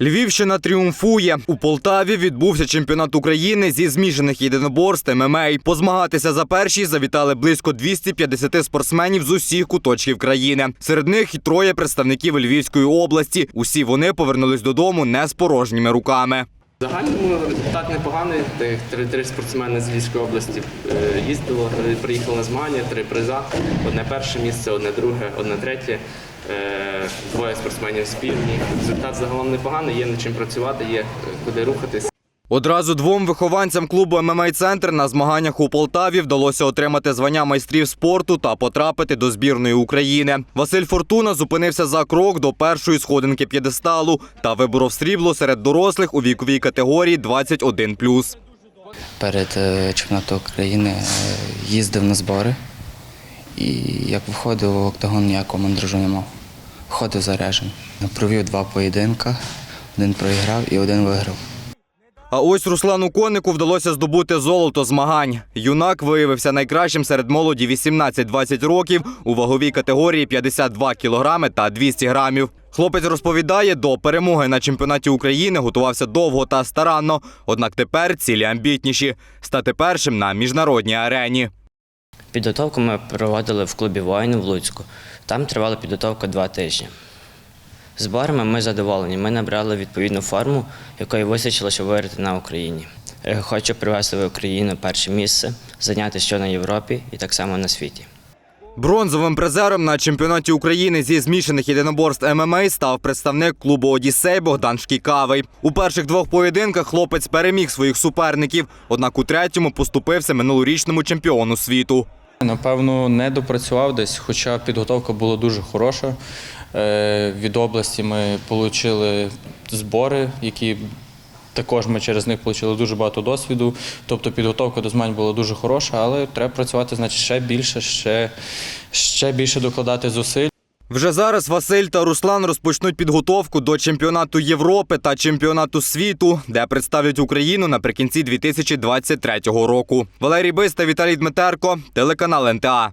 Львівщина тріумфує. У Полтаві відбувся чемпіонат України зі змішаних єдиноборств ММА. Позмагатися за перші завітали близько 250 спортсменів з усіх куточків країни. Серед них і троє представників Львівської області. Усі вони повернулись додому не з порожніми руками. В загальному результат непоганий. Три, три спортсмени з Львівської області їздили, е, приїхали на змагання, три приза. Одне перше місце, одне друге, одне третє. Е, Двоє спортсменів спільні. Результат загалом непоганий, є над чим працювати, є е, куди рухатись. Одразу двом вихованцям клубу ММА Центр на змаганнях у Полтаві вдалося отримати звання майстрів спорту та потрапити до збірної України. Василь Фортуна зупинився за крок до першої сходинки п'єдесталу та виборов срібло серед дорослих у віковій категорії 21+. Перед е, чемпіонатом України е, їздив на збори і як виходив в октагон, ніякого мандражу не мав. Ходив заряджений. Провів два поєдинка, один проіграв і один виграв. А ось Руслану Конику вдалося здобути золото змагань. Юнак виявився найкращим серед молоді 18-20 років у ваговій категорії 52 кілограми та 200 грамів. Хлопець розповідає, до перемоги на чемпіонаті України готувався довго та старанно. Однак тепер цілі амбітніші стати першим на міжнародній арені. Підготовку ми проводили в клубі воїн в Луцьку. Там тривала підготовка два тижні. Зборами ми задоволені. Ми набрали відповідну форму, якої вистачило, щоб виграти на Україні. Е, Хочу привести в Україну перше місце, зайняти що на Європі і так само на світі. Бронзовим призером на чемпіонаті України зі змішаних єдиноборств ММА став представник клубу Одіссей Богдан Шкікавий. У перших двох поєдинках хлопець переміг своїх суперників, однак у третьому поступився минулорічному чемпіону світу. Напевно, не допрацював десь, хоча підготовка була дуже хороша. Е, Від області ми отримали збори, які також ми через них отримали дуже багато досвіду. Тобто підготовка до змагань була дуже хороша, але треба працювати значить, ще більше, ще, ще більше докладати зусиль. Вже зараз Василь та Руслан розпочнуть підготовку до чемпіонату Європи та чемпіонату світу, де представлять Україну наприкінці 2023 року. Валерій Биста, Віталій Дмитерко, телеканал НТА.